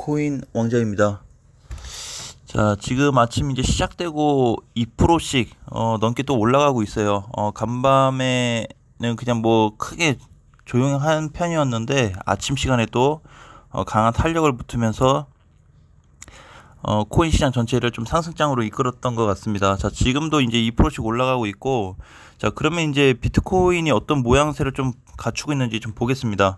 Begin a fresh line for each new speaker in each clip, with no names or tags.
비트코인 왕자입니다. 자, 지금 아침 이제 시작되고 2%씩 어, 넘게 또 올라가고 있어요. 어, 간밤에는 그냥 뭐 크게 조용한 편이었는데 아침 시간에 또 어, 강한 탄력을 붙으면서 어, 코인 시장 전체를 좀 상승장으로 이끌었던 것 같습니다. 자, 지금도 이제 2%씩 올라가고 있고, 자, 그러면 이제 비트코인이 어떤 모양새를 좀 갖추고 있는지 좀 보겠습니다.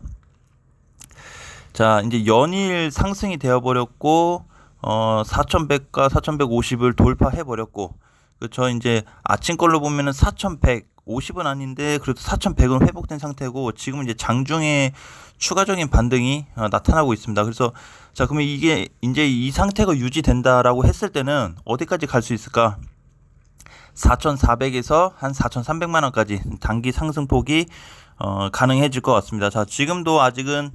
자, 이제 연일 상승이 되어버렸고, 어, 4100과 4150을 돌파해 버렸고, 그쵸. 이제 아침 걸로 보면은 4150은 아닌데, 그래도 4100은 회복된 상태고, 지금은 이제 장중에 추가적인 반등이 어, 나타나고 있습니다. 그래서, 자, 그러면 이게 이제 이 상태가 유지된다라고 했을 때는 어디까지 갈 수 있을까? 4,400에서 한 4,300만 원까지 단기 상승폭이 어, 가능해질 것 같습니다. 자, 지금도 아직은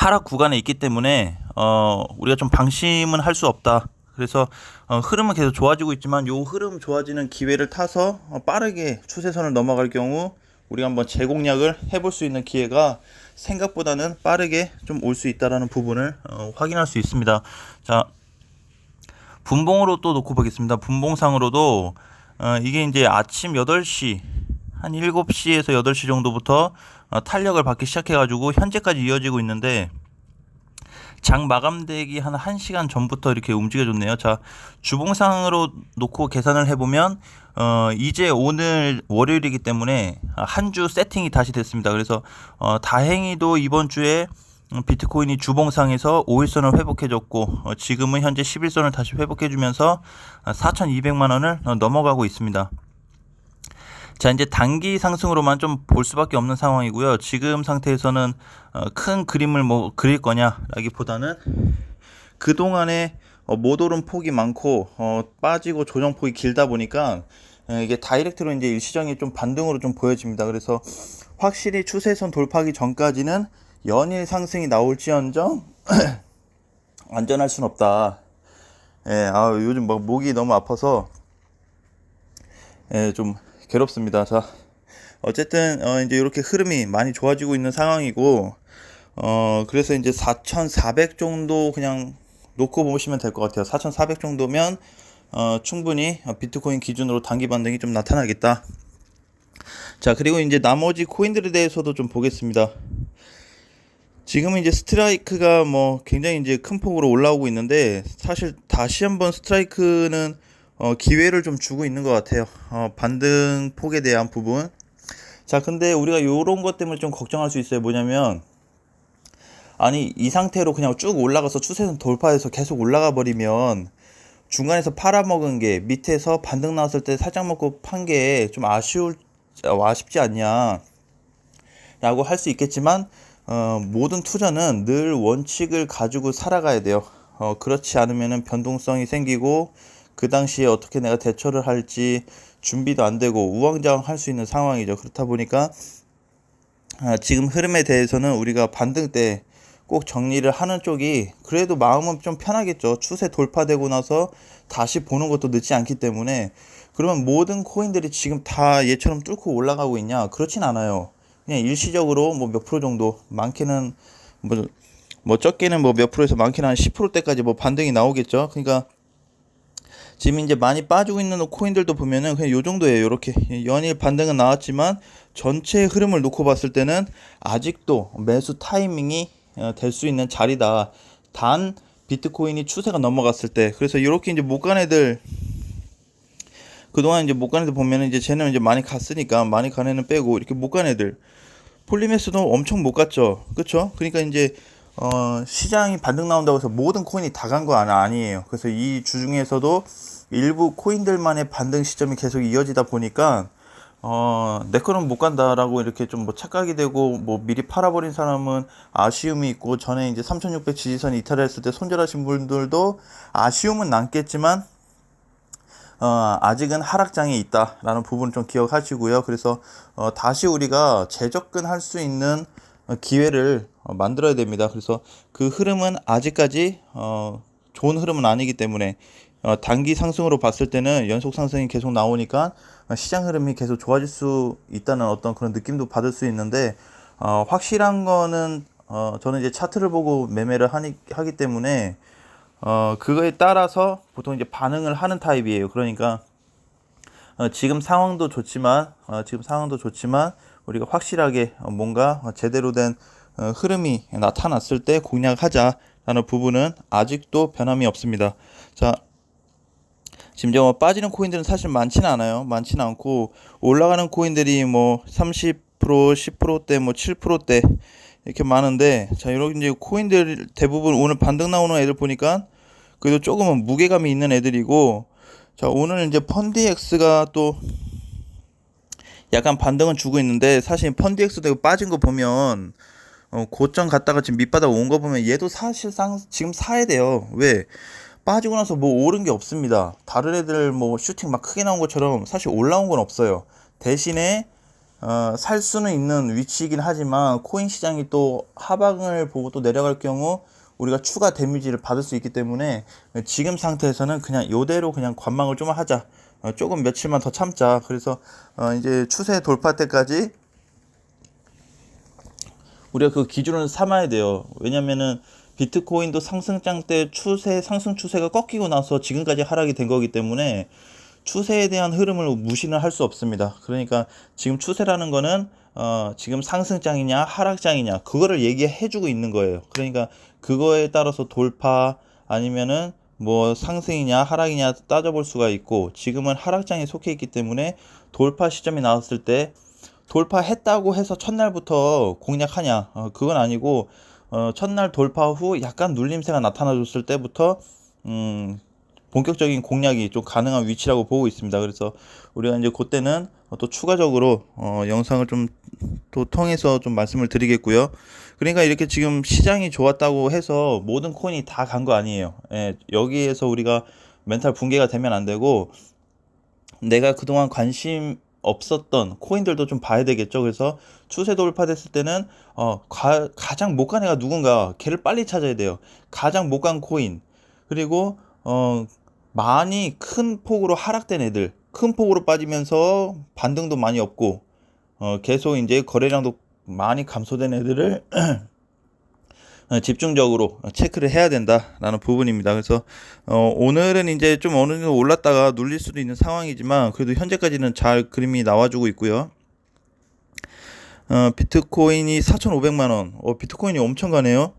하락 구간에 있기 때문에 어, 우리가 좀 방심은 할 수 없다. 그래서 어, 흐름은 계속 좋아지고 있지만 요 흐름 좋아지는 기회를 타서 어, 빠르게 추세선을 넘어갈 경우 우리가 한번 재공략을 해볼 수 있는 기회가 생각보다는 빠르게 좀 올 수 있다라는 부분을 어, 확인할 수 있습니다. 자, 분봉으로 또 놓고 보겠습니다. 분봉상으로도 어, 이게 이제 아침 8시 한 7시에서 8시 정도부터 어, 탄력을 받기 시작해가지고 현재까지 이어지고 있는데 장 마감되기 한 1시간 전부터 이렇게 움직여줬네요. 자, 주봉상으로 놓고 계산을 해보면, 어, 이제 오늘 월요일이기 때문에 한 주 세팅이 다시 됐습니다. 그래서, 어, 다행히도 이번 주에 비트코인이 주봉상에서 5일선을 회복해줬고, 어, 지금은 현재 11선을 다시 회복해주면서 4,200만 원을 넘어가고 있습니다. 자, 이제 단기 상승으로만 좀 볼 수밖에 없는 상황이고요. 지금 상태에서는 어, 큰 그림을 뭐 그릴 거냐라기보다는 그동안에 어, 못 오른 폭이 많고 어, 빠지고 조정 폭이 길다 보니까 어, 이게 다이렉트로 이제 일시적인 좀 반등으로 좀 보여집니다. 그래서 확실히 추세선 돌파하기 전까지는 연일 상승이 나올지언정 안전할 순 없다. 예, 아, 요즘 막 목이 너무 아파서 예, 좀 괴롭습니다. 자, 어쨌든 어, 이제 이렇게 흐름이 많이 좋아지고 있는 상황이고, 어, 그래서 이제 4,400 정도 그냥 놓고 보시면 될 것 같아요. 4,400 정도면 어, 충분히 비트코인 기준으로 단기 반등이 좀 나타나겠다. 자, 그리고 이제 나머지 코인들에 대해서도 좀 보겠습니다. 지금은 이제 스트라이크가 뭐 굉장히 이제 큰 폭으로 올라오고 있는데 사실 다시 한번 스트라이크는 어, 기회를 좀 주고 있는 것 같아요. 어, 반등 폭에 대한 부분. 자, 근데 우리가 요런 것 때문에 좀 걱정할 수 있어요. 뭐냐면, 아니, 이 상태로 그냥 쭉 올라가서 추세선 돌파해서 계속 올라가 버리면, 중간에서 팔아먹은 게 밑에서 반등 나왔을 때 살짝 먹고 판 게 좀 아쉬울, 아쉽지 않냐. 라고 할 수 있겠지만, 어, 모든 투자는 늘 원칙을 가지고 살아가야 돼요. 어, 그렇지 않으면 변동성이 생기고, 그 당시에 어떻게 내가 대처를 할지 준비도 안 되고 우왕좌왕 할 수 있는 상황이죠. 그렇다 보니까 아, 지금 흐름에 대해서는 우리가 반등 때 꼭 정리를 하는 쪽이 그래도 마음은 좀 편하겠죠. 추세 돌파되고 나서 다시 보는 것도 늦지 않기 때문에 그러면 모든 코인들이 지금 다 얘처럼 뚫고 올라가고 있냐? 그렇진 않아요. 그냥 일시적으로 뭐 몇 프로 정도 많게는 뭐, 뭐 적게는 뭐 몇 프로에서 많게는 한 10%대까지 뭐 반등이 나오겠죠. 그러니까 지금 이제 많이 빠지고 있는 코인들도 보면은 그냥 요 정도예요. 이렇게 연일 반등은 나왔지만 전체 흐름을 놓고 봤을 때는 아직도 매수 타이밍이 어, 될수 있는 자리다. 단 비트코인이 추세가 넘어갔을 때 그래서 이렇게 이제 못 간 애들 그동안 이제 못 간 애들 보면은 이제 쟤는 이제 많이 갔으니까 많이 간 애는 빼고 이렇게 못 간 애들 폴리메스도 엄청 못 갔죠. 그렇죠? 그러니까 이제 어, 시장이 반등 나온다고 해서 모든 코인이 다 간 거 아니에요. 그래서 이 주 중에서도 일부 코인들만의 반등 시점이 계속 이어지다 보니까 어, 내 거는 못 간다라고 이렇게 좀 뭐 착각이 되고 뭐 미리 팔아버린 사람은 아쉬움이 있고 전에 이제 3600 지지선 이탈했을 때 손절하신 분들도 아쉬움은 남겠지만 어, 아직은 하락장에 있다라는 부분 좀 기억하시고요. 그래서 어, 다시 우리가 재접근할 수 있는 기회를 어, 만들어야 됩니다. 그래서 그 흐름은 아직까지 어, 좋은 흐름은 아니기 때문에 어, 단기 상승으로 봤을 때는 연속 상승이 계속 나오니까 시장 흐름이 계속 좋아질 수 있다는 어떤 그런 느낌도 받을 수 있는데 어, 확실한 거는 어, 저는 이제 차트를 보고 매매를 하니, 하기 때문에 어, 그거에 따라서 보통 이제 반응을 하는 타입이에요. 그러니까 어, 지금 상황도 좋지만 어, 지금 상황도 좋지만 우리가 확실하게 어, 뭔가 제대로 된 어, 흐름이 나타났을 때 공략하자라는 부분은 아직도 변함이 없습니다. 자, 지금 뭐 빠지는 코인들은 사실 많지는 않아요. 많지는 않고 올라가는 코인들이 뭐 30%, 10%대, 뭐 7%대 이렇게 많은데 자 이런 이제 코인들 대부분 오늘 반등 나오는 애들 보니까 그래도 조금은 무게감이 있는 애들이고 자 오늘 이제 펀디엑스가 또 약간 반등은 주고 있는데 사실 펀디엑스도 빠진 거 보면 어, 고점 갔다가 지금 밑바닥 온 거 보면 얘도 사실상 지금 사야 돼요. 왜? 빠지고 나서 뭐 오른 게 없습니다. 다른 애들 뭐 슈팅 막 크게 나온 것처럼 사실 올라온 건 없어요. 대신에 어, 살 수는 있는 위치이긴 하지만 코인 시장이 또 하방을 보고 또 내려갈 경우 우리가 추가 데미지를 받을 수 있기 때문에 지금 상태에서는 그냥 이대로 그냥 관망을 좀 하자. 어, 조금 며칠만 더 참자. 그래서 어, 이제 추세 돌파 때까지 우리가 그 기준을 삼아야 돼요. 왜냐면은 비트코인도 상승장 때 추세 상승 추세가 꺾이고 나서 지금까지 하락이 된 거기 때문에 추세에 대한 흐름을 무시는 할 수 없습니다. 그러니까 지금 추세라는 거는 어, 지금 상승장이냐 하락장이냐 그거를 얘기해 주고 있는 거예요. 그러니까 그거에 따라서 돌파 아니면은 뭐 상승이냐 하락이냐 따져볼 수가 있고 지금은 하락장에 속해 있기 때문에 돌파 시점이 나왔을 때 돌파했다고 해서 첫날부터 공략하냐 어, 그건 아니고 어, 첫날 돌파 후 약간 눌림세가 나타나줬을 때부터 음, 본격적인 공략이 좀 가능한 위치라고 보고 있습니다. 그래서 우리가 이제 그때는 또 추가적으로 어, 영상을 좀 또 통해서 좀 말씀을 드리겠고요. 그러니까 이렇게 지금 시장이 좋았다고 해서 모든 코인이 다 간 거 아니에요. 예, 여기에서 우리가 멘탈 붕괴가 되면 안 되고 내가 그동안 관심 없었던 코인들도 좀 봐야 되겠죠. 그래서 추세 돌파됐을 때는 어, 가, 가장 못 간 애가 누군가 걔를 빨리 찾아야 돼요. 가장 못 간 코인 그리고 어, 많이 큰 폭으로 하락된 애들 큰 폭으로 빠지면서 반등도 많이 없고 어, 계속 이제 거래량도 많이 감소된 애들을 어, 집중적으로 체크를 해야 된다라는 부분입니다. 그래서 어, 오늘은 이제 좀 어느 정도 올랐다가 눌릴 수도 있는 상황이지만 그래도 현재까지는 잘 그림이 나와주고 있고요. 어, 비트코인이 4,500만 원. 어, 비트코인이 엄청 가네요.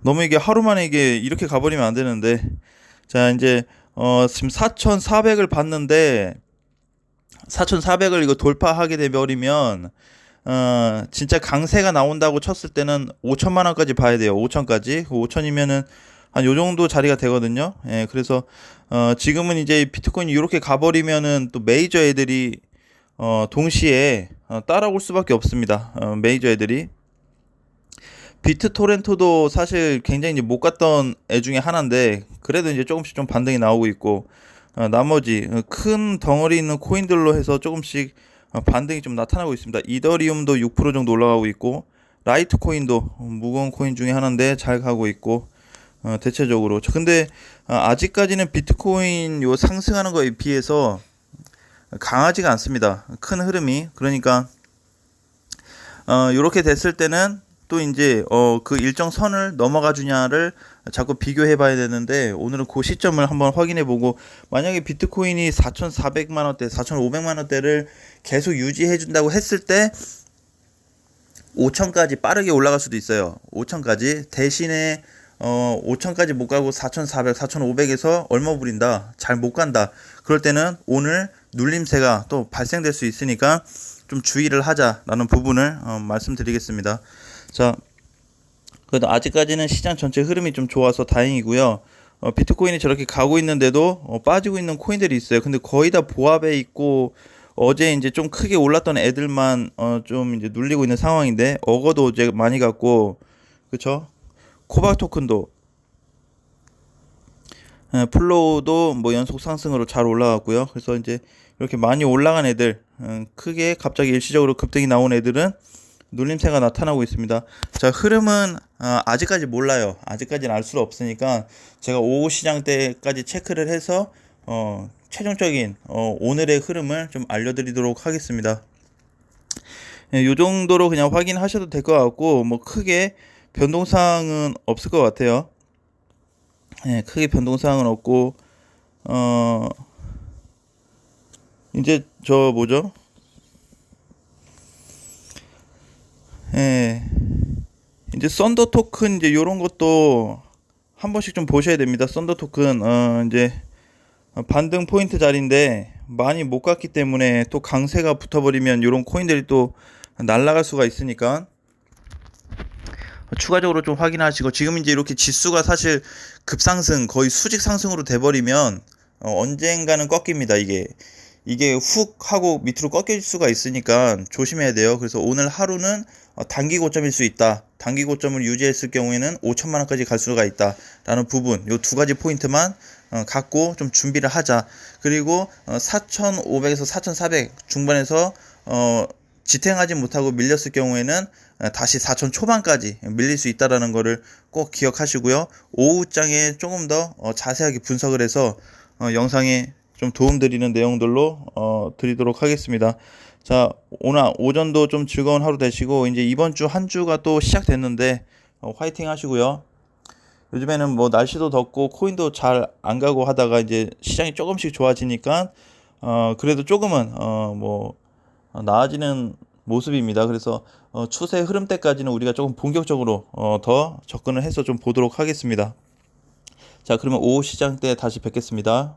너무 이게 하루 만에 이게 이렇게 가버리면 안 되는데. 자, 이제 어, 지금 4,400을 봤는데 4,400을 이거 돌파하게 되버리면 어, 진짜 강세가 나온다고 쳤을 때는 5천만 원까지 봐야 돼요. 5천까지. 5천이면은 한 요 정도 자리가 되거든요. 예, 그래서 어, 지금은 이제 비트코인이 이렇게 가버리면은 또 메이저 애들이 어, 동시에 어, 따라올 수밖에 없습니다. 어, 메이저 애들이. 비트 토렌토도 사실 굉장히 이제 못 갔던 애 중에 하나인데 그래도 이제 조금씩 좀 반등이 나오고 있고 어, 나머지 어, 큰 덩어리 있는 코인들로 해서 조금씩 어, 반등이 좀 나타나고 있습니다. 이더리움도 6% 정도 올라가고 있고 라이트 코인도 무거운 코인 중에 하나인데 잘 가고 있고 어, 대체적으로 근데 어, 아직까지는 비트코인 요 상승하는 거에 비해서 강하지가 않습니다. 큰 흐름이 그러니까 어, 이렇게 됐을 때는 또 이제 어, 그 일정 선을 넘어가 주냐를 자꾸 비교해 봐야 되는데 오늘은 그 시점을 한번 확인해 보고 만약에 비트코인이 4,400만 원대, 4,500만 원대를 계속 유지해 준다고 했을 때 5천까지 빠르게 올라갈 수도 있어요. 5천까지 대신에 어 5천까지 못 가고 4,400, 4,500에서 얼마 부린다. 잘 못 간다. 그럴 때는 오늘 눌림세가 또 발생될 수 있으니까 좀 주의를 하자라는 부분을 어, 말씀드리겠습니다. 자, 그래도 아직까지는 시장 전체 흐름이 좀 좋아서 다행이고요. 어, 비트코인이 저렇게 가고 있는데도 어, 빠지고 있는 코인들이 있어요. 근데 거의 다 보합에 있고 어제 이제 좀 크게 올랐던 애들만 어, 좀 이제 눌리고 있는 상황인데 어거도 어제 많이 갔고 그쵸? 코바 토큰도 예, 플로우도 뭐 연속 상승으로 잘 올라갔고요. 그래서 이제 이렇게 많이 올라간 애들 음, 크게 갑자기 일시적으로 급등이 나온 애들은 눌림세가 나타나고 있습니다. 자 흐름은 어, 아직까지 몰라요. 아직까지는 알수 없으니까 제가 오후 시장 때까지 체크를 해서 어, 최종적인 어, 오늘의 흐름을 좀 알려드리도록 하겠습니다. 예, 요 정도로 그냥 확인하셔도 될 것 같고 뭐 크게 변동사항은 없을 것 같아요. 예, 크게 변동사항은 없고 어 이제 저 뭐죠? 예. 이제 썬더 토큰 이제 요런 것도 한 번씩 좀 보셔야 됩니다. 썬더 토큰 어 이제 반등 포인트 자리인데 많이 못 갔기 때문에 또 강세가 붙어버리면 요런 코인들이 또 날아갈 수가 있으니까 추가적으로 좀 확인하시고 지금 이제 이렇게 지수가 사실 급상승 거의 수직 상승으로 돼버리면 어, 언젠가는 꺾입니다 이게 이게 훅 하고 밑으로 꺾일 수가 있으니까 조심해야 돼요. 그래서 오늘 하루는 어, 단기 고점일 수 있다. 단기 고점을 유지했을 경우에는 5천만 원까지 갈 수가 있다. 라는 부분 요 두 가지 포인트만 어, 갖고 좀 준비를 하자. 그리고 어, 4,500에서 4,400 중반에서 어, 지탱하지 못하고 밀렸을 경우에는 어, 다시 4천 초반까지 밀릴 수 있다라는 거를 꼭 기억하시고요. 오후장에 조금 더 어, 자세하게 분석을 해서 어, 영상에 좀 도움드리는 내용들로 어, 드리도록 하겠습니다. 자, 오늘 오전도 좀 즐거운 하루 되시고 이제 이번 주 한 주가 또 시작됐는데 어, 화이팅 하시고요. 요즘에는 뭐 날씨도 덥고 코인도 잘 안 가고 하다가 이제 시장이 조금씩 좋아지니까 어 그래도 조금은 어 뭐 나아지는 모습입니다. 그래서 어, 추세 흐름 때까지는 우리가 조금 본격적으로 어, 더 접근을 해서 좀 보도록 하겠습니다. 자, 그러면 오후 시장 때 다시 뵙겠습니다.